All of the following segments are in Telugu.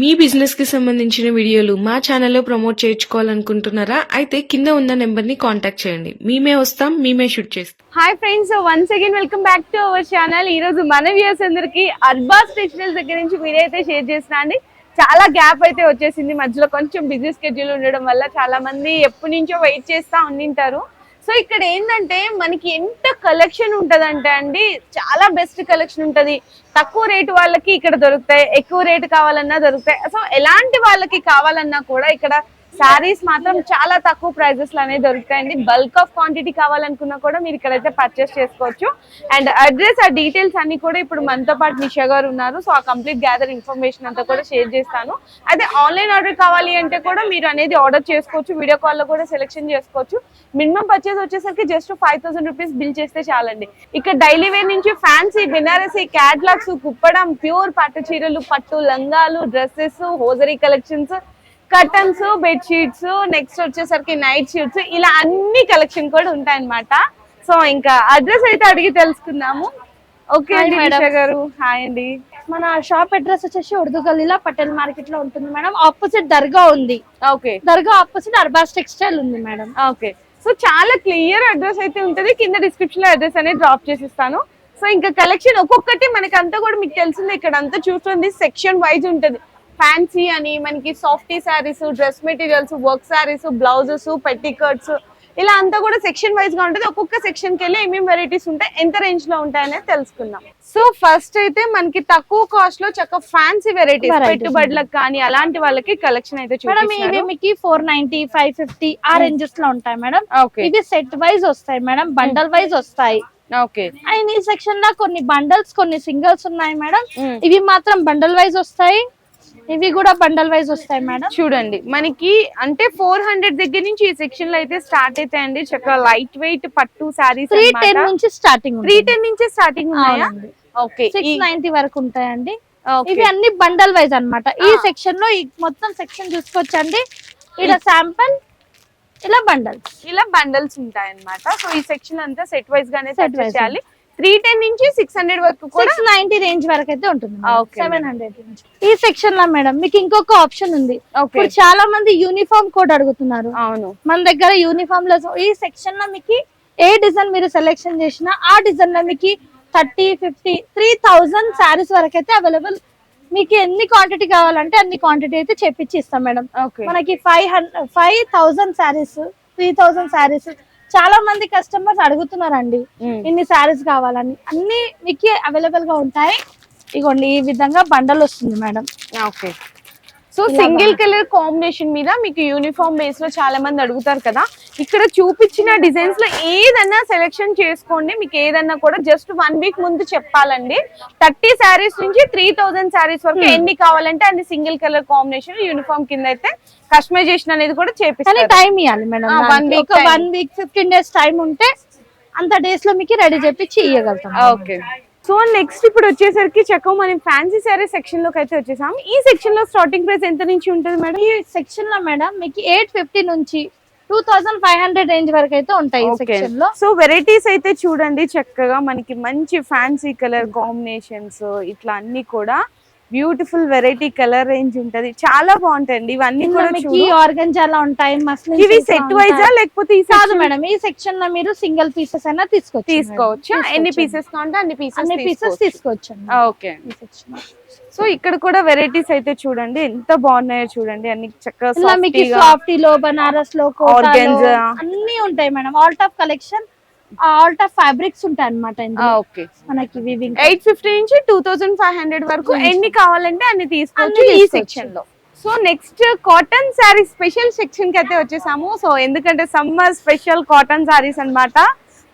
మీ బిజినెస్కి సంబంధించిన వీడియోలు మా ఛానల్లో ప్రమోట్ చేయించుకోవాలనుకుంటున్నారా? అయితే కింద ఉన్న నెంబర్ని కాంటాక్ట్ చేయండి. మేమే వస్తాం మేమే షూట్ చేస్తాం. Hi friends once again welcome back to our channel ఈ రోజు మన వ్యూస్ అందరికి అర్బా స్టేషనరీస్ దగ్గర నుంచి మీరు అయితే షేర్ చేసిన అండి. చాలా గ్యాప్ అయితే వచ్చేసింది. మధ్యలో కొంచెం బిజీ స్కెడ్యూల్ ఉండడం వల్ల చాలా మంది ఎప్పటి నుంచో వెయిట్ చేస్తా ఉండింటారు. సో ఇక్కడ ఏంటంటే మనకి ఎంత కలెక్షన్ ఉంటదంటే అండి చాలా బెస్ట్ కలెక్షన్ ఉంటది. తక్కువ రేటు వాళ్ళకి ఇక్కడ దొరుకుతాయి ఎక్కువ రేటు కావాలన్నా దొరుకుతాయి. సో ఎలాంటి వాళ్ళకి కావాలన్నా కూడా ఇక్కడ శారీస్ మాత్రం చాలా తక్కువ ప్రైజెస్లో అనేవి దొరుకుతాయండి. బల్క్ ఆఫ్ క్వాంటిటీ కావాలనుకున్నా కూడా మీరు ఇక్కడైతే పర్చేస్ చేసుకోవచ్చు. అండ్ అడ్రస్ ఆ డీటెయిల్స్ అన్ని కూడా ఇప్పుడు మనతో పాటు నిషా గారు ఉన్నారు. సో ఆ కంప్లీట్ గ్యాదర్ ఇన్ఫర్మేషన్ అంతా కూడా షేర్ చేస్తాను. అయితే ఆన్లైన్ ఆర్డర్ కావాలి అంటే కూడా మీరు అనేది ఆర్డర్ చేసుకోవచ్చు. వీడియో కాల్లో కూడా సెలెక్షన్ చేసుకోవచ్చు. మినిమం పర్చేస్ వచ్చేసరికి just five thousand rupees bill చేస్తే చాలండి. ఇక్కడ డైలీ వేర్ నుంచి fancy Banarasi catalogues Kuppadam pure పట్టు చీరలు పట్టు లంగాలు dresses hosiery collections curtains bed sheets next వచ్చేసరికి నైట్ షీట్స్ ఇలా అన్ని కలెక్షన్ కూడా ఉంటాయన్నమాట. సో ఇంకా అడ్రస్ అయితే అడిగి తెలుసుకుందాము. ఓకే అండి. నిషా గారు. హాయ్ అండి. మన షాప్ అడ్రస్ వచ్చేసి ఉర్దూ గల్లీలో పటేల్ మార్కెట్లో ఉంటుంది మేడం. ఆపోజిట్ దర్గా ఉంది. ఓకే. దర్గా ఆపోజిట్ అర్బాస్ టెక్స్టైల్ ఉంది మేడం. ఓకే. సో చాలా క్లియర్ అడ్రస్ అయితే ఉంటుంది. కింద డిస్క్రిప్షన్లో అడ్రస్ అనేది డ్రాప్ చేసిస్తాను. సో ఇంకా కలెక్షన్ ఒక్కొక్కటి మనకి అంతా కూడా మీకు తెలిసింది. ఇక్కడ అంతా చూస్తుంది సెక్షన్ వైజ్ ఉంటుంది. ఫ్యాన్సీ అని మనకి softy saris dress materials work saris blouses petticoats ఇలా అంతా కూడా సెక్షన్ వైజ్గా ఉంటుంది. ఒక్కొక్క సెక్షన్కి వెళ్ళి ఏమేమి వెరైటీస్ ఉంటాయి ఎంత రేంజ్లో ఉంటాయి అనేది తెలుసుకుందాం. సో ఫస్ట్ అయితే మనకి తక్కువ కాస్ట్లో చక్క ఫ్యాన్సీ వెరైటీస్ పెట్టుబడులకు కానీ అలాంటి వాళ్ళకి కలెక్షన్ అయితే మేడం ఇవి మీకు ఫోర్ నైన్టీ ఫైవ్ ఫిఫ్టీ ఆ Hmm. రేంజెస్లో ఉంటాయి మేడం ఓకే ఇవి సెట్ వైజ్ వస్తాయి మేడం బండల్ వైజ్ వస్తాయి. ఓకే అండ్ ఈ సెక్షన్లో కొన్ని బండల్స్ కొన్ని సింగిల్స్ ఉన్నాయి మేడం Mm. ఇవి మాత్రం బండల్ వైజ్ వస్తాయి. ఇవి కూడా బండల్ వైజ్ వస్తాయి మేడం? చూడండి. మనకి అంటే ఫోర్ హండ్రెడ్ దగ్గర నుంచి ఈ సెక్షన్లో అయితే స్టార్ట్ అవుతాయండి చక్కగా లైట్ వెయిట్ పట్టు శారీస్ త్రీ టెన్ నుంచి స్టార్టింగ్ త్రీ టెన్ నుంచి స్టార్టింగ్ ఉన్నాయా? ఓకే సిక్స్ నైన్టీ వరకు ఉంటాయండి. ఇవి అన్ని బండల్ వైజ్ అన్నమాట. ఈ. సెక్షన్లో ఈ మొత్తం సెక్షన్ చూసుకోవచ్చండి. ఇలా శాంపుల్ ఇలా బండల్స్ ఇలా బండల్స్ ఉంటాయి అన్నమాట సో ఈ సెక్షన్ అంతా సెట్ వైజ్ గానే సెట్. చేయాలి. త్రీ టెన్ నుంచి సిక్స్ హండ్రెడ్ వరకు కూడా సిక్స్ నైన్టీ రేంజ్ వరకు అయితే ఉంటుంది సెవెన్ హండ్రెడ్ ఈ సెక్షన్లో మేడం మీకు ఇంకొక ఆప్షన్ ఉంది. ఇప్పుడు చాలా మంది యూనిఫామ్ కోడ్ అడుగుతున్నారు. అవును. మన దగ్గర యూనిఫామ్లో ఈ సెక్షన్లో మీకు ఏ డిజైన్ మీరు సెలెక్షన్ చేసినా ఆ డిజైన్లో మీకు thirty fifty three thousand saris వరకు అయితే అవైలబుల్. మీకు ఎన్ని క్వాంటిటీ కావాలంటే అన్ని క్వాంటిటీ అయితే చేపించి ఇస్తాం మేడం. మనకి five hundred five thousand saris three thousand saris చాలా మంది కస్టమర్స్ అడుగుతున్నారండి ఇన్ని శారీస్ కావాలని. అన్ని మీకు అవైలబుల్గా ఉంటాయి. ఇగోండి ఈ విధంగా బండల్ వస్తుంది madam. Okay. So single. Colour combination మీద మీకు యూనిఫామ్ బేస్లో చాలా మంది అడుగుతారు కదా. ఇక్కడ చూపించిన డిజైన్స్లో ఏదన్నా సెలెక్షన్ చేసుకోండి. మీకు ఏదన్నా కూడా జస్ట్ వన్ వీక్ ముందు చెప్పాలండి. థర్టీ శారీస్ నుంచి త్రీ థౌసండ్ శారీస్ వరకు Hmm. ఎన్ని కావాలంటే అన్ని సింగిల్ కలర్ కాంబినేషన్ యూనిఫామ్ కింద అయితే కస్టమైజేషన్ అనేది కూడా కానీ చేపిస్తారు టైం ఇవ్వాలి మేడం ఒక time. One week fifteen days time ఉంటే అంత డేస్లో మీకు రెడీ చేపించి ఇవ్వగలుగుతాం ఓకే సో నెక్స్ట్ ఇప్పుడు వచ్చేసరికి చక్కగా మనం ఫ్యాన్సీ శారీ సెక్షన్లోకి అయితే వచ్చేసాం ఈ సెక్షన్లో స్టార్టింగ్ ప్రైస్ ఎంత నుంచి ఉంటుంది మేడం ఈ సెక్షన్లో మేడం మీకు ఎయిట్ ఫిఫ్టీ నుంచి two thousand five hundred range వరకు అయితే ఉంటాయి ఈ సెక్షన్లో. సో వెరైటీస్ అయితే చూడండి చక్కగా. మనకి మంచి ఫ్యాన్సీ కలర్ కాంబినేషన్స్ ఇట్లా అన్ని కూడా బ్యూటిఫుల్ వెరైటీ కలర్ రేంజ్ ఉంటది చాలా బాగుంటాయండి ఇవన్నీ కూడా మీకు చూడు. ఆర్గంజాలా ఉంటాయి మస్లిన్ ఇవి సెట్ వైజా లేకపోతే ఈ కాదు మేడం ఈ సెక్షన్లో మీరు సింగిల్ పీసెస్ అయినా తీసుకోవచ్చు తీసుకోవచ్చా. ఎన్ని. పీసెస్ కావాలంటే అన్ని పీసెస్ అన్ని పీసెస్ తీసుకోవచ్చు. ఓకే. సో ఇక్కడ కూడా వెరైటీస్ అయితే చూడండి ఎంత బాగున్నాయో చూడండి అన్ని చక్కగా సాఫ్టీ లో బనారస్లో Organza. అన్ని ఉంటాయి madam all top collection all top fabrics ఉంటాయి అనమాట ఓకే. మనకి వివింగ్ ఎయిట్ ఫిఫ్టీ నుంచి టూ థౌసండ్ ఫైవ్ హండ్రెడ్ వరకు. ఎన్ని కావాలంటే అన్ని తీసుకోవచ్చు ఈ. సెక్షన్లో. So next cotton sari special సెక్షన్కి అయితే వచ్చేసాము. సో ఎందుకంటే సమ్మర్ స్పెషల్ కాటన్ శారీస్ అన్నమాట.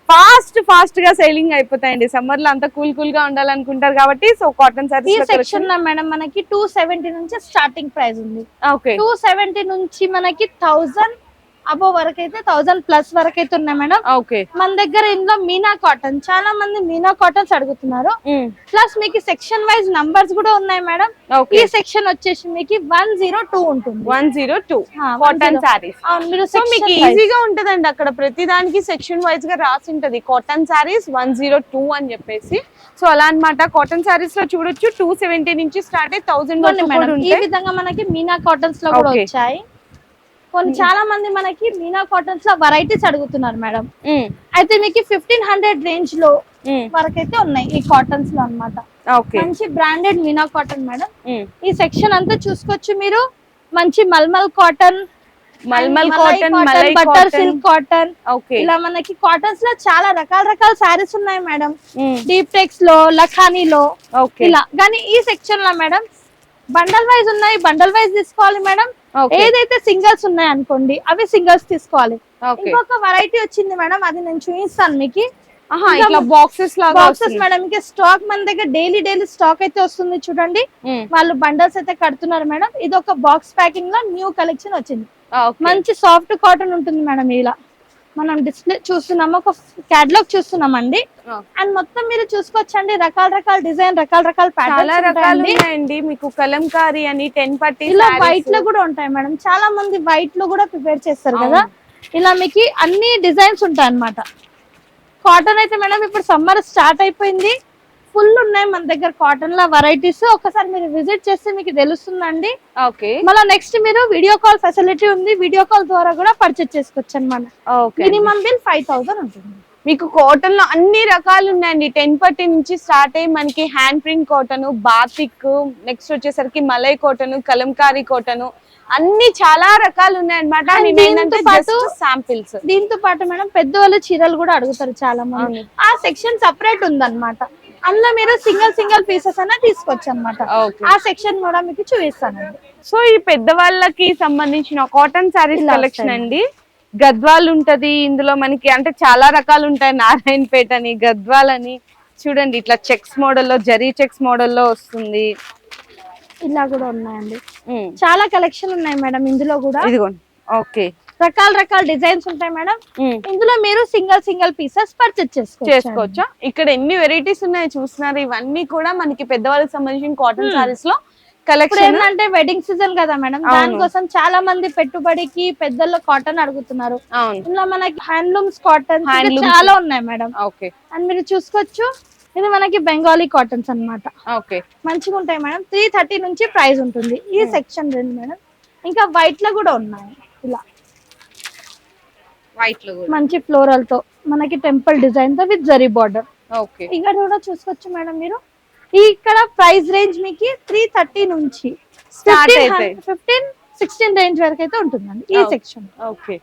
ఫాస్ట్ ఫాస్ట్గా సేలింగ్ అయిపోతాయండి. సమ్మర్లో అంతా కూల్ కూల్గా ఉండాలనుకుంటారు కాబట్టి సో కాటన్ ఈ శారీస్ సెక్షన్లో మేడం మనకి టూ సెవెంటీ నుంచి స్టార్టింగ్ ప్రైస్ ఉంది. ఓకే. టూ సెవెంటీ నుంచి మనకి థౌజండ్ అబో వరకు అయితే థౌసండ్ ప్లస్ వరకు అయితే ఉన్నాయి మేడం. ఓకే మన దగ్గర ఇందులో మీనా కాటన్. చాలా మంది మీనా కాటన్స్ అడుగుతున్నారు. ప్లస్ మీకు సెక్షన్ వైజ్ నంబర్స్ కూడా ఉన్నాయి మేడం. ఈ సెక్షన్ వచ్చేసి మీకు వన్ జీరో టూ ఉంటుంది. One zero two cotton 102. Saris అవును, మీరు సో మీకు. ఈజీగా ఉంటదండి అక్కడ. ప్రతి దానికి సెక్షన్ వైజ్గా రాసి ఉంటది. Cotton saris one zero two అని చెప్పేసి. సో అలా అన్నమాట. కాటన్ శారీస్లో చూడొచ్చు. టూ సెవెంటీ నుంచి స్టార్ట్ అయ్యి థౌసండ్ ఈ విధంగా మనకి మీనా కాటన్స్లో కూడా. వచ్చాయి. కొన్ని చాలా మంది మనకి మీనా కాటన్స్లో వెరైటీస్ అడుగుతున్నారు మేడం. అయితే మీకు ఫిఫ్టీన్ హండ్రెడ్ రేంజ్లో వరకైతే ఉన్నాయి ఈ కాటన్స్లో అన్నమాట. ఓకే. మంచి బ్రాండెడ్ మీనా కాటన్ మేడం. ఈ సెక్షన్ అంతా చూసుకోవచ్చు మీరు. మంచి mulmul cotton mulmul cotton butter cotton silk cotton okay. ఇలా మనకి కాటన్స్లో చాలా రకాల రకాల శారీస్ ఉన్నాయి మేడం. డీప్ టెక్స్లో లఖానీలో ఇలా. కానీ ఈ సెక్షన్లో మేడం బండల్ వైజ్ ఉన్నాయి. బండల్ వైజ్ తీసుకోవాలి మేడం. ఏదైతే సింగిల్స్ ఉన్నాయి అనుకోండి అవి సింగిల్స్ తీసుకోవాలి. ఇంకొక వెరైటీ వచ్చింది మేడం అది నేను చూపిస్తాను మీకు. ఆహా ఇట్లా బాక్సెస్ లాగా బాక్సెస్. మేడం స్టాక్ మన దగ్గర డైలీ డైలీ స్టాక్ అయితే వస్తుంది చూడండి. ఉమ్, వాళ్ళు బండల్స్ అయితే కడుతున్నారు మేడం. ఇది ఒక బాక్స్ ప్యాకింగ్లో న్యూ కలెక్షన్ వచ్చింది. మంచి సాఫ్ట్ కాటన్ ఉంటుంది మేడం ఇలా. మనం డిస్ప్లే చూస్తున్నాము ఒక క్యాటలాగ్ చూస్తున్నామండి. అండ్ మొత్తం మీరు చూసుకోవచ్చండి. రకాల రకాల డిజైన్ రకాల రకాల చాలా రకాలు ఉన్నాయండి మీకు కలంకారీ అని టెన్ పట్టి ఇలా వైట్లో కూడా ఉంటాయి మేడం. చాలా మంది వైట్లో కూడా ప్రిపేర్ చేస్తారు కదా. ఇలా మీకు అన్ని డిజైన్స్ ఉంటాయి అన్నమాట. కాటన్ అయితే మేడం ఇప్పుడు సమ్మర్ స్టార్ట్ అయిపోయింది. ఫుల్ ఉన్నాయి మన దగ్గర కాటన్లో వెరైటీస్ ఒకసారి మీరు విజిట్ చేస్తే మీకు తెలుస్తుందండి. ఓకే. మళ్ళీ నెక్స్ట్ మీరు వీడియో కాల్ ఫెసిలిటీ ఉంది. వీడియో కాల్ ద్వారా కూడా పర్చేస్ చేసుకోవచ్చు అనమాట మినిమం బిల్ ఫైవ్ థౌసండ్ ఉంటుంది. మీకు కాటన్లో అన్ని రకాలు ఉన్నాయండి టెన్ పట్టి నుంచి స్టార్ట్ అయ్యి మనకి hand print cotton batik next వచ్చేసరికి మలై కాటన్ కలంకారీ కాటన్ అన్ని చాలా రకాలు ఉన్నాయన్నమాట శాంపిల్స్ దీంతో పాటు మేడం పెద్దవాళ్ళు చీరలు కూడా అడుగుతారు చాలా మంది. ఆ సెక్షన్ సపరేట్ ఉందన్నమాట. అందులో మీరు సింగిల్ సింగిల్ పీసెస్ అన్న తీసుకోవచ్చు అనమాట ఆ సెక్షన్ కూడా మీకు చూపిస్తానండి. సో ఈ పెద్దవాళ్ళకి సంబంధించిన కాటన్ శారీస్ కలెక్షన్. అండి. గద్వాల్ ఉంటది ఇందులో మనకి అంటే చాలా రకాలు ఉంటాయి నారాయణపేట అని గద్వాల్ అని. చూడండి ఇట్లా చెక్స్ మోడల్లో జరీ చెక్స్ మోడల్లో వస్తుంది. ఇలా కూడా ఉన్నాయండి. చాలా కలెక్షన్ ఉన్నాయి మేడం ఇందులో కూడా. ఇదిగోండి ఓకే. రకాల రకాల డిజైన్స్ ఉంటాయి మేడం. ఇందులో మీరు సింగిల్ సింగిల్ పీసెస్ పర్చేస్ చేసుకోవచ్చు చేసుకోవచ్చా? ఇక్కడ ఎన్ని వెరైటీస్ ఉన్నాయి చూస్తున్నారు ఇవన్నీ కూడా మనకి పెద్దవాళ్ళకి సంబంధించిన కాటన్ సారీస్లో కలెక్షన్ ఏంటంటే వెడ్డింగ్ సీజన్ కదా మేడం. దానికోసం చాలా మంది పెట్టుబడికి పెద్దల్లో కాటన్ అడుగుతున్నారు. ఇందులో మనకి హ్యాండ్లూమ్స్ కాటన్. చాలా ఉన్నాయి మేడం ఓకే. అండ్ మీరు చూసుకోవచ్చు ఇది మనకి బెంగాలీ కాటన్స్ అన్నమాట. ఓకే. మంచిగా ఉంటాయి మేడం త్రీ థర్టీ నుంచి ప్రైస్ ఉంటుంది. ఈ సెక్షన్ రెండు మేడం ఇంకా వైట్లో కూడా ఉన్నాయి. ఇలా. వైట్లో మంచి ఫ్లోరల్తో మనకి టెంపుల్ డిజైన్తో విత్ జరీ బార్డర్ ఓకే. ఇక్కడ కూడా చూసుకోవచ్చు మేడం మీరు. ఇక్కడ ప్రైస్ రేంజ్ మీకు త్రీ థర్టీ నుంచి. ఫిఫ్టీన్ సిక్స్టీన్ రేంజ్ వరకు అయితే ఉంటుందండి ఈ. Section okay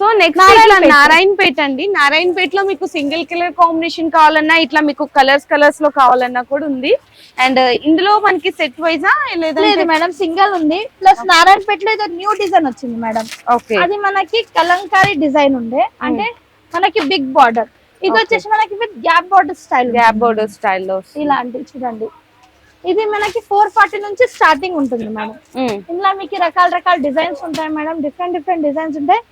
so next Narayanpet. Narayanpet అండి. నారాయణపేట లో మీకు సింగిల్ కలర్ కాంబినేషన్ కావాలన్నా ఇట్లా మీకు కలర్స్ కలర్స్లో కావాలన్నా కూడా ఉంది. అండ్ ఇందులో మనకి సెట్ వైజా లేదు లేదా మేడం సింగల్ ఉంది. ప్లస్ నారాయణపేటలో ఏదో న్యూ డిజైన్ వచ్చింది మేడం. ఓకే అది మనకి కలంకారీ డిజైన్ ఉండే. అంటే మనకి బిగ్ బార్డర్ ఇది. వచ్చేసి మనకి with gap border style gap border స్టైల్లో ఇలాంటి చూడండి. ఇది మనకి ఫోర్ ఫార్టీ నుంచి స్టార్టింగ్ ఉంటుంది మేడం. ఇందులో మీకు రకాల రకాల డిజైన్స్ ఉంటాయి మేడం. డిఫరెంట్ డిఫరెంట్ డిజైన్స్ ఉంటాయి.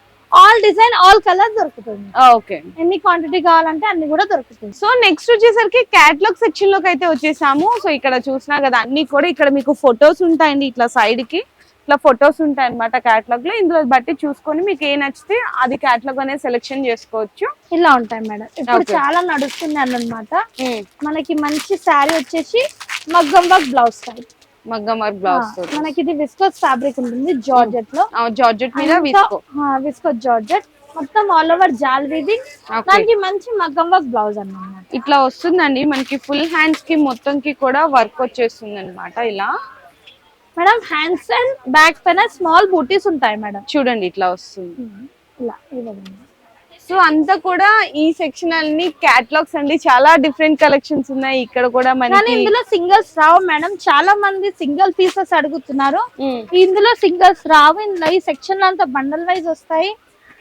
ఆల్ డిజైన్ ఆల్ కలర్ దొరుకుతుంది. ఓకే ఎన్ని క్వాంటిటీ కావాలంటే అన్ని కూడా దొరుకుతుంది. సో నెక్స్ట్ వచ్చేసరికి క్యాట్లాగ్ సెక్షన్లోకి అయితే వచ్చేసాము. సో ఇక్కడ చూసినా కదా అన్ని కూడా ఇక్కడ మీకు ఫొటోస్ ఉంటాయండి ఇట్లా సైడ్కి. ఇట్లా ఫొటోస్ ఉంటాయి అనమాట క్యాట్లాగ్లో. ఇందులో బట్టి చూసుకొని మీకు ఏ నచ్చితే అది క్యాట్లాగ్ అనేది సెలెక్షన్ చేసుకోవచ్చు. ఇలా ఉంటాయి మేడం. ఇప్పుడు. చాలా నడుస్తుంది అన్నమాట. మనకి మంచి శారీ వచ్చేసి maggam work blouse style maggam work blouse మనకి ఇది విస్కోస్ ఫ్యాబ్రిక్ ఉంటుంది జార్జెట్లో. జార్జెట్ మీద విస్కో విస్కోస్ జార్జెట్ మొత్తం ఆల్ ఓవర్ జాల్ వీవింగ్. దానికి మంచి మగ్గం వర్క్ బ్లౌజ్ అన్నమాట. ఇట్లా వస్తుందండి. మనకి ఫుల్ హ్యాండ్స్కి మొత్తం కి కూడా వర్క్ వచ్చేస్తుంది అనమాట ఇలా. మేడం హ్యాండ్స్ అండ్ బ్యాక్ పైన స్మాల్ బూటీస్ ఉంటాయి మేడం చూడండి ఇట్లా వస్తుంది. ఇలా సో అంతా కూడా ఈ సెక్షన్ అన్ని క్యాటలాగ్స్ అండి. చాలా డిఫరెంట్ కలెక్షన్స్ ఉన్నాయి. ఇక్కడ కూడా మనకి ఇందులో సింగిల్స్ రావు మేడం చాలా మంది సింగిల్ పీసెస్ అడుగుతున్నారు. ఉమ్, ఇందులో సింగిల్స్ రావు. ఇందులో ఈ సెక్షన్లో అంతా బండల్ వైజ్ వస్తాయి.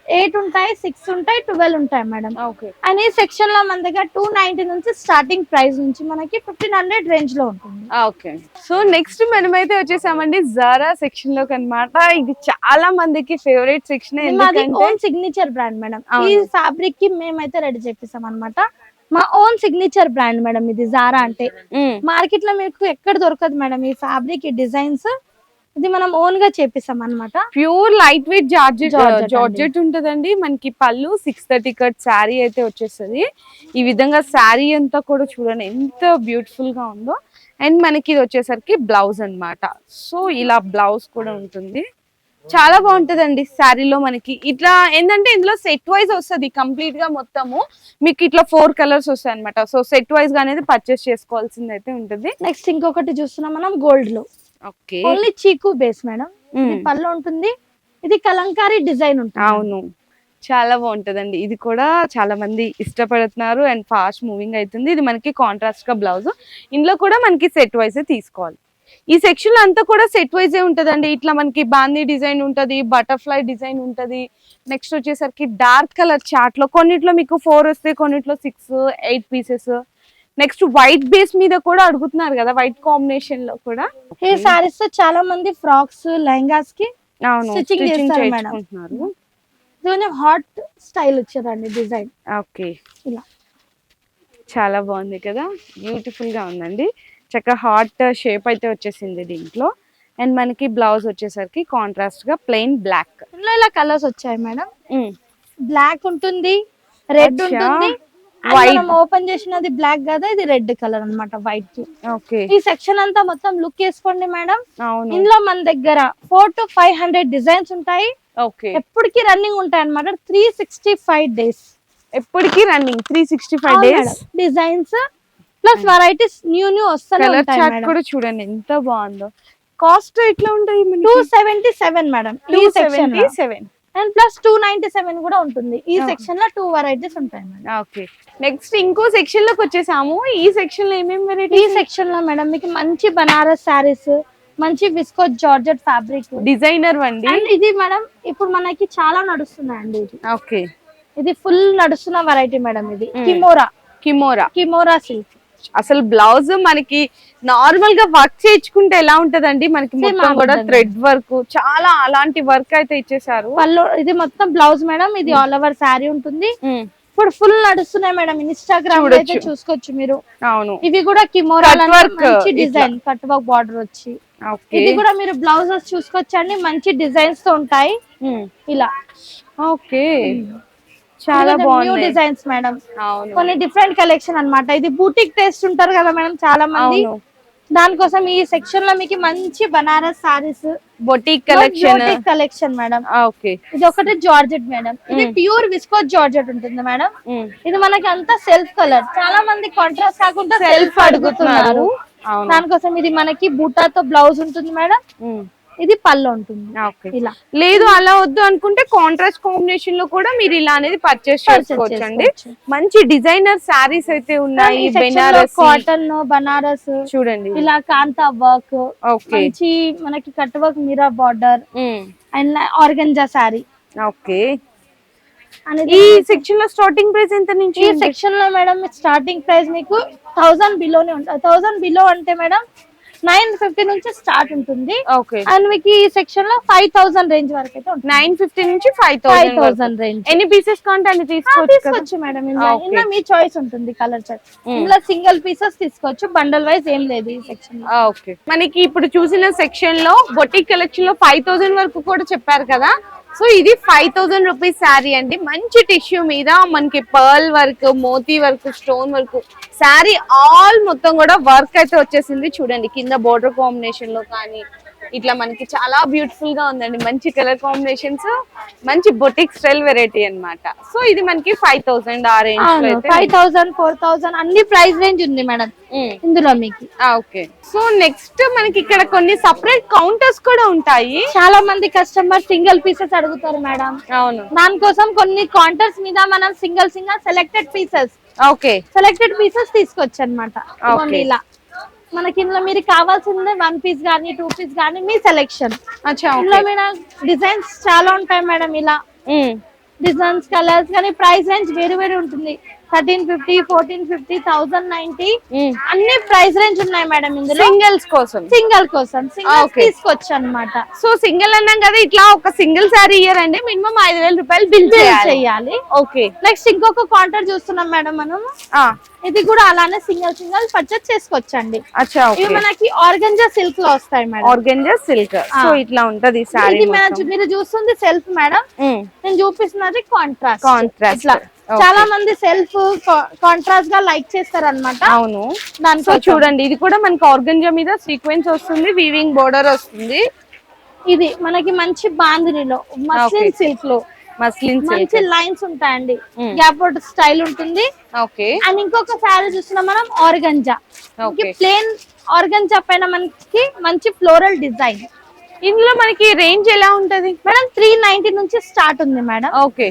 ఎయిట్ ఉంటాయి సిక్స్ ఉంటాయి ట్వెల్వ్ ఉంటాయి మేడం. ఓకే. అండ్ ఈ సెక్షన్లో మన దగ్గర టూ నైన్టీ నుంచి స్టార్టింగ్ ప్రైస్ నుంచి మనకి ఫిఫ్టీన్ హండ్రెడ్ రేంజ్లో ఉంటుంది ఓకే. సో నెక్స్ట్ మనమైతే వచ్చేసామండి జారా సెక్షన్లోకి అన్నమాట. ఇది చాలా మందికి favourite section own signature brand madam. ఈ. ఫ్యాబ్రిక్కి మేమైతే రెడీ చేపిస్తాం అనమాట మా ఓన్ సిగ్నేచర్ బ్రాండ్ మేడం ఇది జారా అంటే. మార్కెట్లో మీకు ఎక్కడ దొరకదు మేడం ఈ ఫ్యాబ్రిక్ ఈ డిజైన్స్ ఇది మనం ఓన్గా చేపిస్తాం అనమాట pure light weight georgette. Georgette ఉంటదండి. మనకి పళ్ళు సిక్స్ థర్టీ కట్ శారీ అయితే వచ్చేస్తుంది. ఈ విధంగా శారీ అంతా కూడా చూడండి ఎంత బ్యూటిఫుల్గా ఉందో. అండ్ మనకి ఇది వచ్చేసరికి బ్లౌజ్ అన్నమాట. సో ఇలా బ్లౌజ్ కూడా ఉంటుంది. చాలా బాగుంటదండి శారీలో మనకి. ఇట్లా ఏంటంటే ఇందులో సెట్ వైజ్ వస్తుంది కంప్లీట్గా మొత్తము. మీకు ఇట్లా ఫోర్ కలర్స్ వస్తాయి అనమాట సో సెట్ వైజ్గా అనేది పర్చేస్ చేసుకోవాల్సింది అయితే ఉంటుంది. నెక్స్ట్ ఇంకొకటి చూస్తున్నాం మనం గోల్డ్లో. ఓన్లీ చీకు బేస్ మేడం. ఇది పళ్ళు ఉంటుంది. ఇది కలంకారీ డిజైన్ ఉంటుంది. అవును. చాలా బాగుంటదండి. ఇది కూడా చాలా మంది ఇష్టపడుతున్నారు అండ్ ఫాస్ట్ మూవింగ్ అవుతుంది ఇది మనకి కాంట్రాస్ట్గా బ్లౌజ్ ఇందులో కూడా మనకి సెట్ వైజ్ తీసుకోవాలి. ఈ సెక్షన్ అంతా కూడా సెట్ వైజే ఉంటదండి. ఇట్లా మనకి బాందీ డిజైన్ ఉంటది బటర్ఫ్లై డిజైన్ ఉంటది. నెక్స్ట్ వచ్చేసరికి డార్క్ కలర్ చార్ట్లో కొన్నిట్లో మీకు ఫోర్ వస్తాయి కొన్నిట్లో six eight pieces next white base మీద కూడా అడుగుతున్నారు కదా వైట్ కాంబినేషన్లో కూడా. ఈ సారీస్తో చాలా మంది ఫ్రాక్స్ లెహంగాస్కి స్టిచ్చింగ్ చేస్తారు మేడం. ఇది కొంచెం హాట్ స్టైల్ వచ్చేదండి డిజైన్. ఓకే ఇలా. చాలా బాగుంది కదా బ్యూటిఫుల్గా ఉందండి. చక్కగా హాట్ షేప్ అయితే వచ్చేసింది దీంట్లో. అండ్ మనకి బ్లౌజ్ వచ్చేసరికి కాంట్రాస్ట్గా ప్లెయిన్ బ్లాక్ ఇలా కలర్స్ వచ్చాయి మేడం. బ్లాక్ ఉంటుంది రెడ్. ఉంటుంది మనం ఓపెన్ చేసినది బ్లాక్ కదా? ఇది రెడ్ కలర్ అన్నమాట వైట్కి ఓకే ఈ సెక్షన్ అంతా మొత్తం లుక్ వేసుకోండి మేడం ఇందులో మన దగ్గర four to five hundred designs ఉంటాయి. ఓకే ఎప్పటికీ రన్నింగ్ ఉంటాయి అన్నమాట. త్రీ సిక్స్టీ ఫైవ్ డేస్ ఎప్పటికీ running three sixty five days designs plus varieties new new chart madam కూడా చూడండి ఎంత బాగుందో. కాస్ట్ ఎట్లా ఉంటాయి టూ సెవెంటీ సెవెన్ మేడం ఈ section seven and plus two ninety seven కూడా ఉంటుంది. ఈ. సెక్షన్లో టూ వెరైటీస్ ఉంటాయి మేడం ఓకే నెక్స్ట్ ఇంకో సెక్షన్లోకి వచ్చేసాము. ఈ సెక్షన్లో ఏమేమి ఈ వెరైటీ సెక్షన్లో మేడం మీకు మంచి బనారస్ శారీస్ మంచి viscose georgette fabric designer and ఇది మేడం ఇప్పుడు మనకి చాలా నడుస్తున్నాయండి ఇది. ఓకే ఇది ఫుల్ నడుస్తున్న వెరైటీ మేడం ఇది. కిమోరా కిమోరా కిమోరా సిల్క్ అసలు బ్లౌజ్ మనకి నార్మల్గా వర్క్ చేయించుకుంటే ఎలా ఉంటదండి? మనకి మొత్తం కూడా. థ్రెడ్ వర్క్ చాలా అలాంటి వర్క్ అయితే ఇచ్చేసారు పళ్ళు ఇది మొత్తం బ్లౌజ్ మేడం ఇది ఆల్ ఓవర్ శారీ ఉంటుంది. ఇప్పుడు ఫుల్ నడుస్తున్నాయి మేడం ఇన్స్టాగ్రామ్ అయితే. చూసుకోవచ్చు మీరు. అవును. ఇవి కూడా Kimora. Design cut work border వచ్చి. ఇది కూడా మీరు బ్లౌజెస్ చూసుకోవచ్చండి మంచి డిజైన్స్తో ఉంటాయి. ఇలా. ఓకే చాలా బాగుంది. డిజైన్స్ మేడం కొన్ని డిఫరెంట్ కలెక్షన్ అన్నమాట. ఇది బూటిక్ టేస్ట్ ఉంటారు కదా మేడం చాలా మంది దానికోసం ఈ సెక్షన్లో మీకు మంచి Banaras saris boutique collection collection madam okay ఇది ఒకటి జార్జెట్ మేడం ఇది ప్యూర్ విస్కో జార్జెట్ ఉంటుంది మేడం ఇది మనకి అంతా సెల్ఫ్ కలర్ చాలా మంది కాంట్రాస్ట్ కాకుండా సెల్ఫ్ అడుగుతున్నారు. దానికోసం ఇది మనకి బూటాతో బ్లౌజ్ ఉంటుంది మేడం ఇది పళ్ళు ఉంటుంది. ఇలా. లేదు అలా వద్దు అనుకుంటే కాంట్రాస్ట్ కాంబినేషన్లో కూడా మీరు ఇలా అనేది పర్చేస్ చేసుకోవచ్చు. అండి. మంచి డిజైనర్ శారీస్ అయితే ఉన్నాయి బెనారస్ కాటన్ బనారస్ చూడండి. ఇలా కాంతా వర్క్ ఓకే. మంచి మనకి cut work mirror border and organza sari okay. ఈ సెక్షన్లో స్టార్టింగ్ ప్రైస్ ఎంత నుంచి ఈ సెక్షన్లో మేడం స్టార్టింగ్ ప్రైస్ మీకు థౌసండ్ బిలోనే ఉంటుంది థౌసండ్ బిలో అంటే మేడం నైన్ ఫిఫ్టీ నుంచి స్టార్ట్ ఉంటుంది. ఓకే. అండ్ మీకు ఈ సెక్షన్లో ఫైవ్ థౌసండ్ రేంజ్ వరకు అయితే నైన్ ఫిఫ్టీ నుంచి ఫైవ్ థౌసండ్ రేంజ్ ఎన్ని పీసెస్ అన్ని తీసుకోవచ్చు మేడం. ఇందులో మీ చాయిస్ ఉంటుంది కలర్ చార్ట్ ఇందులో సింగిల్ పీసెస్ తీసుకోవచ్చు. బండల్ వైజ్ ఏం లేదు ఈ సెక్షన్ ఓకే. మనకి ఇప్పుడు చూసిన సెక్షన్లో బొటిక్ కలెక్షన్లో ఫైవ్ థౌసండ్ వరకు కూడా చెప్పారు కదా? సో ఇది ఫైవ్ థౌసండ్ రూపీస్ శారీ అండి. మంచి టిష్యూ మీద మనకి pearl work Moti work stone work sari all మొత్తం కూడా వర్క్ అయితే వచ్చేసింది. చూడండి కింద బోర్డర్ కాంబినేషన్లో కానీ ఇట్లా మనకి చాలా బ్యూటిఫుల్గా ఉందండి. మంచి కలర్ కాంబినేషన్స్ మంచి బొటిక్ స్టైల్ వెరైటీ అన్నమాట. సో ఇది మనకి ఫైవ్ థౌసండ్ ఆ range five thousand four thousand అన్ని ప్రైస్ రేంజ్ ఉంది మేడం. ఇందులో మీకు. ఓకే సో నెక్స్ట్ మనకి ఇక్కడ కొన్ని సపరేట్ కౌంటర్స్ కూడా ఉంటాయి. చాలా మంది కస్టమర్ సింగిల్ పీసెస్ అడుగుతారు మేడం. అవును. దానికోసం కొన్ని కౌంటర్స్ మీద మనం single single selected pieces okay selected pieces తీసుకోవచ్చు అనమాట. ఇలా మనకి ఇందులో మీరు కావాల్సిందే వన్ పీస్ కానీ టూ పీస్ కానీ మీ సెలెక్షన్ ఇందులో మీద డిజైన్స్ చాలా ఉంటాయి మేడం ఇలా. డిజైన్స్ కలర్స్ కానీ ప్రైస్ రేంజ్ వేరు వేరు ఉంటుంది. Thirteen fifty fourteen fifty thousand ninety అన్ని ప్రైస్ రేంజ్ ఉన్నాయి మేడం ఇందులో. సింగిల్స్ కోసం. సింగల్ కోసం. Single Okay. తీసుకోవచ్చు అనమాట సో సింగిల్ అన్నాం కదా ఇట్లా ఒక సింగిల్ సారీ ఇయ్యారంటే మినిమం ఐదు వేల రూపాయలు బిల్ చేయాలి. ఓకే నెక్స్ట్ ఇంకొక కాంటర్ చూస్తున్నాం మేడం మనం. ఇది కూడా అలానే సింగల్ సింగల్ పర్చేస్ చేసుకోవచ్చండి ఇవి మనకి ఆర్గంజా సిల్క్లో వస్తాయి మేడం. Organza silk. సో ఆ. ఇట్లా ఉంటది ఇది మీరు చూస్తుంది సెల్ఫ్ మేడం. నేను చూపిస్తున్నది కాంట్రాస్ట్ Contrast. చాలా మంది సెల్ఫ్ కాంట్రాస్ట్గా లైక్ చేస్తారు అనమాట అవును దానితో చూడండి ఇది కూడా మనకి ఆర్గంజా మీద సీక్వెన్స్ వస్తుంది వీవింగ్ బోర్డర్ వస్తుంది. ఇది మనకి మంచి బాందినిలో మస్లిన్. సిల్క్లో. మంచి లైన్స్ ఉంటాయండి. గ్యాప్ స్టైల్ ఉంటుంది. ఓకే అండ్ ఇంకొక శారీ చూస్తున్నాం మనం ఆర్గంజా ప్లేన్ ఆర్గంజా పైన మనకి మంచి ఫ్లోరల్ డిజైన్ ఇందులో మనకి రేంజ్ ఎలా ఉంటది? మేడం త్రీ నైన్టీ నుంచి స్టార్ట్ ఉంది మేడం ఓకే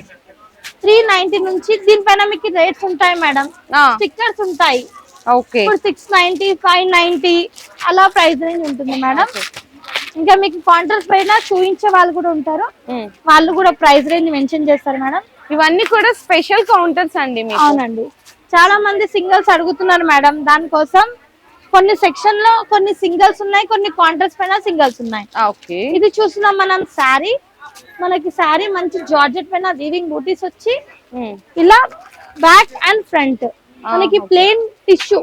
త్రీ నైన్టీ నుంచి దీనిపైన మీకు రేట్స్ ఉంటాయి మేడం. స్టిక్కర్స్ ఉంటాయి. Okay. Six ninety five ninety అలా ప్రైస్ రేంజ్ ఉంటుంది మేడం. ఇంకా మీకు కాంట్రాక్ట్ పైన చూపించే వాళ్ళు కూడా ఉంటారు. వాళ్ళు కూడా ప్రైస్ రేంజ్ మెన్షన్ చేస్తారు మేడం. ఇవన్నీ కూడా స్పెషల్ కౌంటర్స్ అండి అవునండి. చాలా మంది సింగిల్స్ అడుగుతున్నారు మేడం. దానికోసం కొన్ని సెక్షన్లో కొన్ని సింగిల్స్ ఉన్నాయి కొన్ని కాంట్రాక్ట్ పైన సింగిల్స్ ఉన్నాయి. ఓకే. ఇది చూస్తున్నాం మనం శారీ. మనకి శారీ మంచి జార్జెట్ పైన వీవింగ్ బూటీస్ వచ్చి ఇలా బ్యాక్ అండ్ ఫ్రంట్ మనకి ప్లెయిన్ టిష్యూ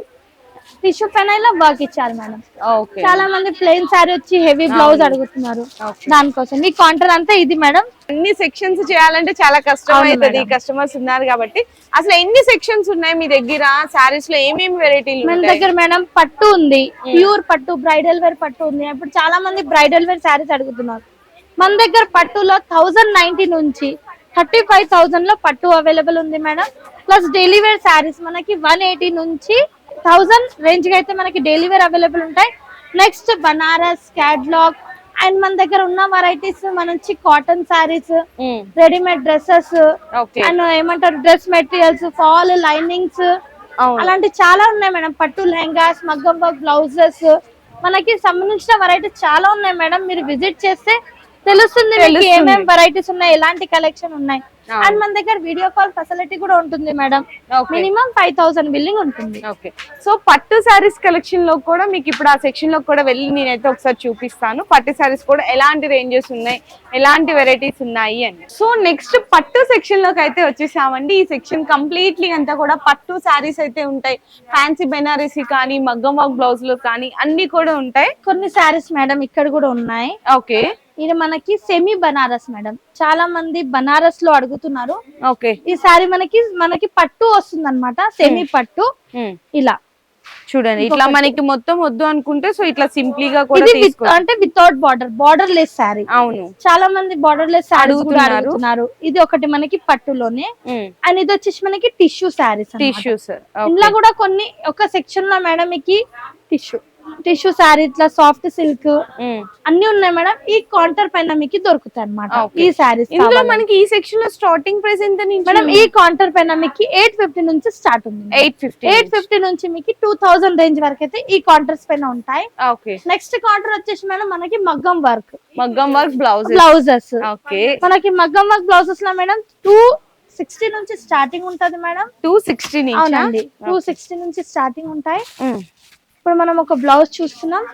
టిష్యూ పైన ఇలా వర్క్ ఇచ్చారు మేడం చాలా మంది ప్లెయిన్ శారీ వచ్చి హెవీ బ్లౌజ్ అడుగుతున్నారు. దానికోసం. ఈ కాంటర్ అంతా ఇది మేడం అన్ని సెక్షన్స్ చేయాలంటే చాలా కష్టం అవుతుంది. కస్టమర్స్ ఉన్నారు కాబట్టి. అసలు ఎన్ని సెక్షన్స్ ఉన్నాయి మీ దగ్గర? సారీస్లో ఏమేమి వెరైటీలు మన దగ్గర మేడం పట్టు ఉంది. ప్యూర్ పట్టు బ్రైడల్ వేర్ పట్టు ఉంది. ఇప్పుడు చాలా మంది బ్రైడల్ వేర్ శారీస్ అడుగుతున్నారు. మన దగ్గర పట్టులో థౌజండ్ నైన్టీ నుంచి థర్టీ ఫైవ్ థౌసండ్లో పట్టు అవైలబుల్ ఉంది madam. Plus daily wear saris మనకి వన్ ఎయిటీ నుంచి థౌసండ్ రేంజ్కి అయితే మనకి డైలీ వేర్ అవైలబుల్ ఉంటాయి. నెక్స్ట్ బనారస్ క్యాట్లాగ్ అండ్ మన దగ్గర ఉన్న వెరైటీస్ మనకి cotton saris readymade dresses and ఏమంటారు డ్రెస్ మెటీరియల్స్ ఫాల్ లైనింగ్స్ అలాంటి చాలా ఉన్నాయి మేడం. పట్టు లెహంగాస్ మగ్గం వర్క్ బ్లౌజెస్ మనకి సంబంధించిన వెరైటీస్ చాలా ఉన్నాయి మేడం. మీరు విజిట్ చేస్తే తెలుస్తుంది మీకు. ఏమేమి వెరైటీస్ ఉన్నాయి ఎలాంటి కలెక్షన్ ఉన్నాయి. అండ్ మన దగ్గర వీడియో కాల్ ఫెసిలిటీ కూడా ఉంటుంది madam. Minimum five thousand billing ఉంటుంది. ఓకే. సో పట్టు శారీస్ కలెక్షన్లో కూడా మీకు ఇప్పుడు ఆ సెక్షన్లో కూడా వెళ్ళి నేనైతే ఒకసారి చూపిస్తాను. పట్టు శారీస్ కూడా ఎలాంటి రేంజెస్ ఉన్నాయి ఎలాంటి వెరైటీస్ ఉన్నాయి అని. సో నెక్స్ట్ పట్టు సెక్షన్లోకి అయితే వచ్చేసామండి. ఈ సెక్షన్ కంప్లీట్లీ అంతా కూడా పట్టు శారీస్ అయితే ఉంటాయి. ఫ్యాన్సీ బెనారసీ కానీ మగ్గం వర్క్ బ్లౌజ్లో కానీ అన్ని కూడా ఉంటాయి. కొన్ని శారీస్ మేడం ఇక్కడ కూడా ఉన్నాయి. ఓకే ఇది మనకి సెమీ బనారస్ మేడం. చాలా మంది బనారస్లో అడుగుతున్నారు. ఓకే. ఈ శారీ మనకి మనకి పట్టు వస్తుంది అనమాట సెమీ పట్టు. ఇలా. చూడండి ఇట్లా మనకి మొత్తం వద్దు అనుకుంటే సో ఇట్లా కూడా ఇది with- తీసుకో అంటే without border borderless sari అవును. చాలా మంది బార్డర్ లెస్ కూడా. అడుగుతున్నారు. ఇది ఒకటి మనకి పట్టులోనే. అండ్ ఇది వచ్చేసి మనకి టిష్యూ శారీస్ టిష్యూస్ ఇందులో కూడా కొన్ని ఒక సెక్షన్లో మేడం మీకు టిష్యూ టిష్యూ శారీ ఇట్లా సాఫ్ట్ సిల్క్ అన్ని ఉన్నాయి మేడం. ఈ కౌంటర్ పైన మీకు దొరుకుతాయి అనమాట. ఈ శారీస్ ఇందులో మనకి ఈ సెక్షన్లో స్టార్టింగ్ ప్రైస్ ఎంత మేడం ఈ కౌంటర్ పైన మీకు ఎయిట్ ఫిఫ్టీ నుంచి స్టార్ట్ ఉంది ఎయిట్ ఫిఫ్టీ ఎయిట్ ఫిఫ్టీ నుంచి మీకు టూ థౌసండ్ రేంజ్ వరకు అయితే ఈ కౌంటర్స్ పైన ఉంటాయి. నెక్స్ట్ కౌంటర్ వచ్చేసి మేడం మనకి మగ్గం వర్క్ మగ్గం వర్క్ బ్లౌజ్ బ్లౌజెస్ ఓకే. మనకి మగ్గం వర్క్ బ్లౌజెస్లో మేడం టూ సిక్స్టీ నుంచి స్టార్టింగ్ ఉంటది మేడం. టూ సిక్స్టీ అవునండి. టూ సిక్స్టీ నుంచి స్టార్టింగ్ ఉంటాయి. ఇప్పుడు మనం ఒక బ్లౌజ్ చూస్తున్నాం.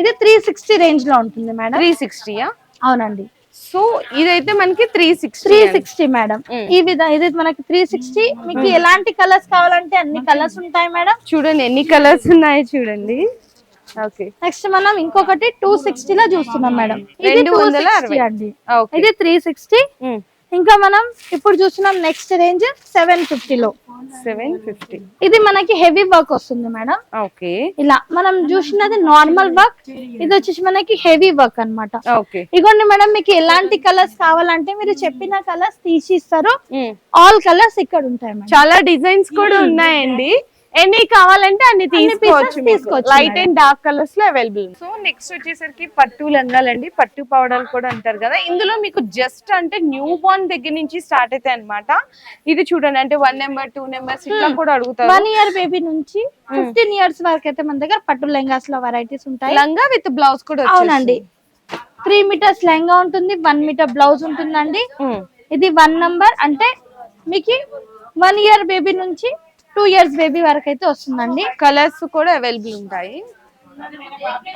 ఇది త్రీ సిక్స్టీ రేంజ్లో ఉంటుంది మేడం. త్రీ సిక్స్టీయా అవునండి. సో ఇదైతే మనకి three sixty three sixty madam. ఈ విధంగా ఇది మనకి త్రీ సిక్స్టీ మీకు ఎలాంటి కలర్స్ కావాలంటే అన్ని కలర్స్ ఉంటాయి మేడం. చూడండి ఎన్ని కలర్స్ ఉన్నాయి చూడండి. ఓకే. నెక్స్ట్ మనం ఇంకొకటి టూ సిక్స్టీ లో చూస్తున్నాం మేడం. ఇది టూ సిక్స్టీ. అండి. ఇది త్రీ సిక్స్టీ ఇంకా మనం ఇప్పుడు చూస్తున్నాం నెక్స్ట్ రేంజ్ సెవెన్లో. సెవెన్ ఫిఫ్టీ ఇది మనకి హెవీ వర్క్ వస్తుంది మేడం. ఓకే. ఇలా మనం చూసినది నార్మల్ వర్క్ ఇది వచ్చేసి మనకి హెవీ వర్క్ అన్నమాట. ఓకే. ఇగోండి మేడం మీకు ఎలాంటి కలర్స్ కావాలంటే మీరు చెప్పిన కలర్స్ తీసి ఇస్తారు ఆల్ కలర్స్ ఇక్కడ ఉంటాయి మేడం. చాలా డిజైన్స్ కూడా ఉన్నాయండి. ఎన్ని కావాలంటే అన్ని తీసుకోవచ్చు లైట్. అండ్ డార్క్ కలర్స్లో అవైలబుల్ సో నెక్స్ట్ వచ్చేసరికి పట్టు లంగాలండి. పట్టు పౌడర్ కూడా అంటారు కదా. ఇందులో మీకు జస్ట్ అంటే న్యూ బోర్న్ దగ్గర నుంచి స్టార్ట్ అవుతాయి అనమాట ఇది చూడండి అంటే వన్ నెంబర్ టూ నెంబర్స్ ఇట్లా కూడా అడుగుతారు. వన్ ఇయర్ బేబీ నుంచి ఫిఫ్టీన్ ఇయర్స్ వరకు అయితే మన దగ్గర పట్టు లెహంగాస్లో వెరైటీస్ ఉంటాయి. లంగా విత్ బ్లౌజ్ కూడా అవునండి. త్రీ మీటర్స్ లెహంగా ఉంటుంది వన్ మీటర్ బ్లౌజ్ ఉంటుందండి. ఇది వన్ నంబర్ అంటే మీకు వన్ ఇయర్ బేబీ నుంచి టూ ఇయర్స్ బేబీ వరకు అయితే వస్తుందండి. కలర్స్ కూడా అవైలబుల్ ఉంటాయి.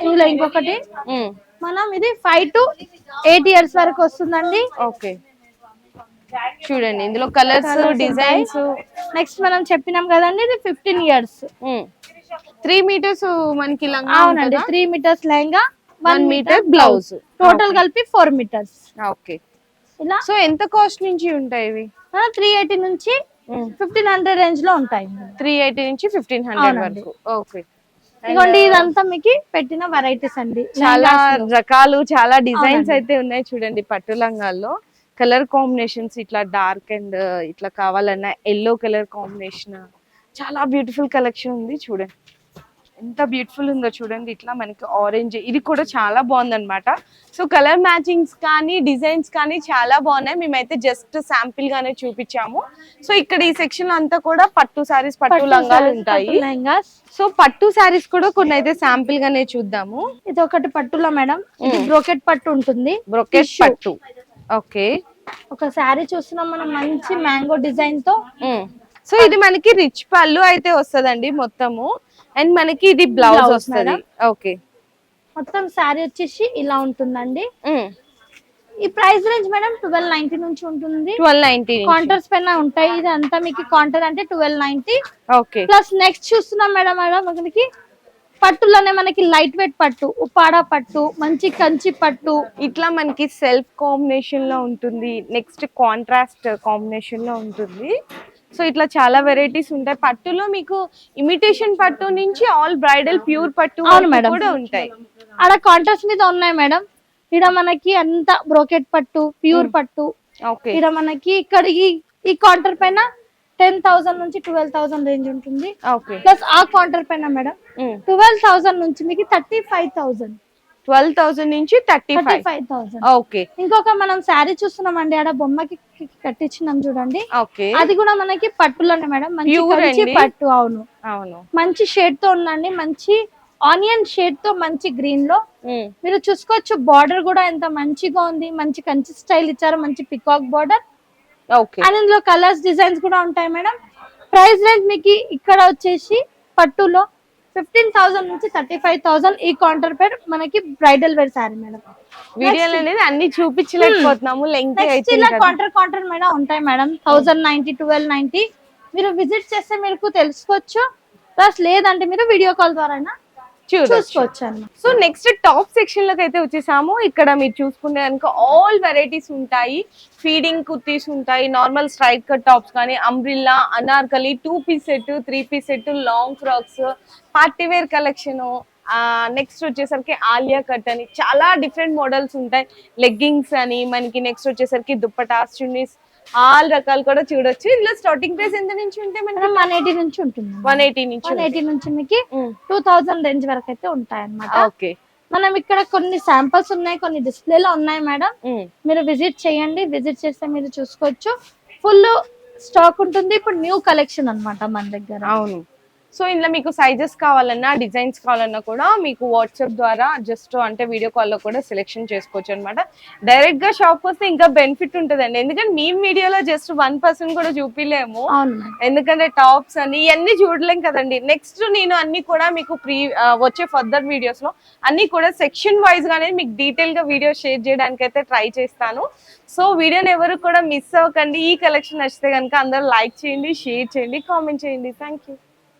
ఇందులో ఇంకొకటి. మనం ఇది ఫైవ్ టు ఎయిట్ ఇయర్స్ వరకు వస్తుందండి. ఓకే. చూడండి ఇందులో కలర్స్ డిజైన్స్. నెక్స్ట్ మనం చెప్పినాం కదండి ఇది ఫిఫ్టీన్ ఇయర్స్. త్రీ మీటర్స్ మనకి అవునండి three metres lehenga one metre blouse. Total కలిపి ఫోర్ మీటర్స్. ఓకే. ఇలా. సో ఎంత కాస్ట్ నుంచి ఉంటాయి ఇవి? త్రీ ఎయిటీ నుంచి ఫిఫ్టీన్ హండ్రెడ్ రేంజ్లో ఉంటాయి. త్రీ ఎయిటీ నుంచి ఫిఫ్టీన్ హండ్రెడ్. వరకు. ఓకే ఇదిగోండి ఇదంతా మీకు పెట్టిన వెరైటీస్ అండి. చాలా రకాలు చాలా డిజైన్స్. అయితే ఉన్నాయి చూడండి పట్టు లంగాల్లో కలర్ కాంబినేషన్స్ ఇట్లా డార్క్ అండ్ ఇట్లా కావాలన్నా ఎల్లో కలర్ కాంబినేషన్ చాలా బ్యూటిఫుల్ కలెక్షన్ ఉంది చూడండి. ఎంత బ్యూటిఫుల్ ఉందో చూడండి. ఇట్లా మనకి ఆరెంజ్ ఇది కూడా చాలా బాగుందన్నమాట. సో కలర్ మ్యాచింగ్స్ కానీ డిజైన్స్ కానీ చాలా బాగున్నాయి. మేమైతే జస్ట్ శాంపిల్ గానే చూపించాము. సో ఇక్కడ ఈ సెక్షన్ అంతా కూడా పట్టు సారీస్ పట్టు లంగాలు ఉంటాయి. సో పట్టు సారీస్ కూడా కొన్ని అయితే శాంపిల్ గానే చూద్దాము. ఇది ఒకటి పట్టులో మేడం. ఇది బ్రోకెట్ పట్టు ఉంటుంది. బ్రొకెట్. పట్టు. ఓకే. ఒక శారీ చూస్తున్నాం మనం మంచి మ్యాంగో డిజైన్తో. సో ఇది మనకి రిచ్ పళ్ళు అయితే వస్తదండి మొత్తము. అండ్ మనకి ఇది బ్లౌజ్ వస్తుంది. ఓకే మొత్తం శారీ వచ్చేసి ఇలా ఉంటుందండి. ఈ price range madam twelve ninety నుంచి ఉంటుంది. ట్వెల్వ్ నైన్టీ కాంటర్స్ పైన ఉంటాయి. ఇది అంతా మీకు కాంటర్ అంటే twelve ninety okay plus next చూస్తున్నాం మేడం మేడం మనకి పట్టులోనే మనకి లైట్ వెయిట్ పట్టు ఉప్పాడ పట్టు మంచి కంచి పట్టు. ఇట్లా మనకి సెల్ఫ్ కాంబినేషన్లో ఉంటుంది. నెక్స్ట్ కాంట్రాస్ట్ కాంబినేషన్లో ఉంటుంది. సో ఇట్లా చాలా వెరైటీస్ ఉంటాయి. పట్టులో మీకు ఇమిటేషన్ పట్టు నుంచి ఆల్ బ్రైడల్ ప్యూర్ పట్టు. కూడా ఉంటాయి. ఆడ కాంట్రాస్ట్ మీద ఉన్నాయి మేడం. ఇక్కడ మనకి అంత బ్రోకెట్ పట్టు ప్యూర్ పట్టు. ఓకే ఇక్కడ మనకి ఇక్కడ ఈ కౌంటర్ పైన టెన్ థౌసండ్ నుంచి ట్వెల్వ్ థౌసండ్ రేంజ్ ఉంటుంది. ప్లస్ ఆ కౌంటర్ పైన మేడం ట్వెల్వ్ థౌసండ్ నుంచి మీకు thirty five thousand twelve thousand నుంచి థర్టీ ఫైవ్. థౌసండ్. ఓకే. ఇంకొక మనం శారీ చూస్తున్నామండి ఆడ బొమ్మకి కట్టించినాం చూడండి. ఓకే. అది కూడా మనకి పట్టులోనే మేడం మంచి అండి. పట్టు అవును. అవును. మంచి షేడ్తో ఉందండి మంచి ఆనియన్ షేడ్తో మంచి గ్రీన్లో. మీరు చూసుకోవచ్చు బార్డర్ కూడా ఎంత మంచిగా ఉంది మంచి కంచి స్టైల్ ఇచ్చారు మంచి పికాక్ బార్డర్ ఓకే. అండ్ ఇందులో కలర్స్ డిజైన్స్ కూడా ఉంటాయి మేడం. ప్రైస్ రేంజ్ మీకు ఇక్కడ వచ్చేసి పట్టులో ఫిఫ్టీన్ థౌసండ్ నుంచి థర్టీ ఫైవ్ థౌసండ్ ఈ కౌంటర్ పేర్ మనకి బ్రైడల్ వేర్ సారీ మేడం వీడియోలు అనేది అన్ని చూపించలేకపోతున్నాము నెక్స్ట్ అయితే ఇలా కౌంటర్ కౌంటర్ మేడం ఉంటాయి madam thousand ninety twelve ninety మీరు విజిట్ చేస్తే మీకు తెలుసుకోవచ్చు. ప్లస్ లేదంటే మీరు వీడియో కాల్ ద్వారా చూసుకోవచ్చు సో నెక్స్ట్ టాప్ సెక్షన్లోకి అయితే వచ్చేసాము. ఇక్కడ మీరు చూసుకుంటే కనుక ఆల్ వెరైటీస్ ఉంటాయి. ఫీడింగ్ కుర్తీస్ ఉంటాయి నార్మల్ స్ట్రైట్ కట్ టాప్స్ కానీ umbrella anarkali two piece set three piece set long frocks party wear collection next వచ్చేసరికి ఆలియా కట్ అని చాలా డిఫరెంట్ మోడల్స్ ఉంటాయి. లెగ్గింగ్స్ అని మనకి నెక్స్ట్ వచ్చేసరికి దుప్పటాస్ చున్నీస్ ఆల్ రకాలు కూడా చూడొచ్చు. ఇందులో స్టార్టింగ్ ప్రైస్ ఎంత నుంచి ఉంటాయి మనకి? వన్ ఎయిటీ నుంచి ఉంటుంది వన్ ఎయిటీ నుంచి వన్ ఎయిటీ నుంచి మీకు టూ థౌసండ్ రేంజ్ వరకు అయితే ఉంటాయి అన్నమాట ఓకే మనం ఇక్కడ కొన్ని శాంపిల్స్ ఉన్నాయి కొన్ని డిస్ప్లేలో ఉన్నాయి మేడం. మీరు విజిట్ చేయండి. విజిట్ చేస్తే మీరు చూసుకోవచ్చు. ఫుల్ స్టాక్ ఉంటుంది. ఇప్పుడు న్యూ కలెక్షన్ అన్నమాట మన దగ్గర. అవును. సో ఇందులో మీకు సైజెస్ కావాలన్నా డిజైన్స్ కావాలన్నా కూడా మీకు వాట్సాప్ ద్వారా జస్ట్ అంటే వీడియో కాల్లో కూడా సెలెక్షన్ చేసుకోవచ్చు అనమాట డైరెక్ట్గా షాప్ వస్తే ఇంకా బెనిఫిట్ ఉంటుందండి. ఎందుకంటే మీ వీడియోలో జస్ట్ వన్ పర్సన్ కూడా చూపిలేము. ఎందుకంటే టాప్స్ అని ఇవన్నీ చూడలేం కదండి. నెక్స్ట్ నేను అన్ని కూడా మీకు ప్రీ వచ్చే ఫర్దర్ వీడియోస్లో అన్ని కూడా సెక్షన్ వైజ్ గానే మీకు డీటెయిల్గా వీడియో షేర్ చేయడానికి అయితే ట్రై చేస్తాను. సో వీడియోని ఎవరు కూడా మిస్ అవ్వకండి. ఈ కలెక్షన్ నచ్చితే కనుక అందరూ లైక్ చేయండి షేర్ చేయండి కామెంట్ చేయండి. Thank you